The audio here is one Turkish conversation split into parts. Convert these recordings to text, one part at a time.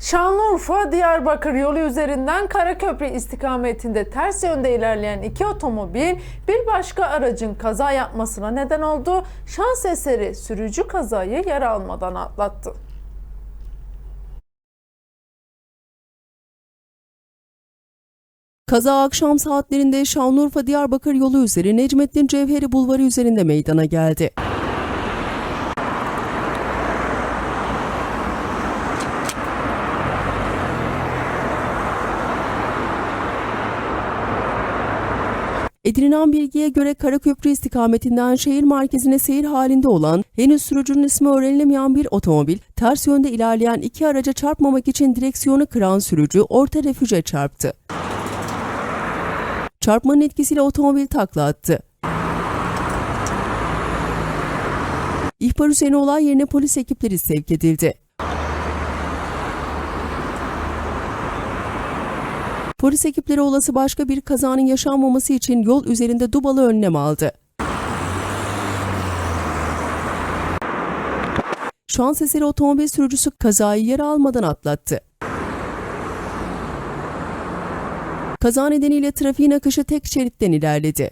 Şanlıurfa Diyarbakır yolu üzerinden Karaköprü istikametinde ters yönde ilerleyen iki otomobil bir başka aracın kaza yapmasına neden oldu. Şans eseri sürücü kazayı yara almadan atlattı. Kaza akşam saatlerinde Şanlıurfa Diyarbakır yolu üzeri Necmettin Cevheri Bulvarı üzerinde meydana geldi. Edinilen bilgiye göre Karaköprü istikametinden şehir merkezine seyir halinde olan henüz sürücünün ismi öğrenilemeyen bir otomobil ters yönde ilerleyen iki araca çarpmamak için direksiyonu kıran sürücü orta refüje çarptı. Çarpmanın etkisiyle otomobil takla attı. İhbar üzerine olay yerine polis ekipleri sevk edildi. Polis ekipleri olası başka bir kazanın yaşanmaması için yol üzerinde dubalı önlem aldı. Şans eseri otomobil sürücüsü kazayı yara almadan atlattı. Kaza nedeniyle trafiğin akışı tek şeritten ilerledi.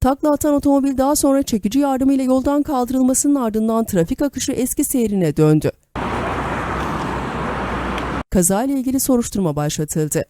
Takla atan otomobil daha sonra çekici yardımıyla yoldan kaldırılmasının ardından trafik akışı eski seyrine döndü. Kazayla ilgili soruşturma başlatıldı.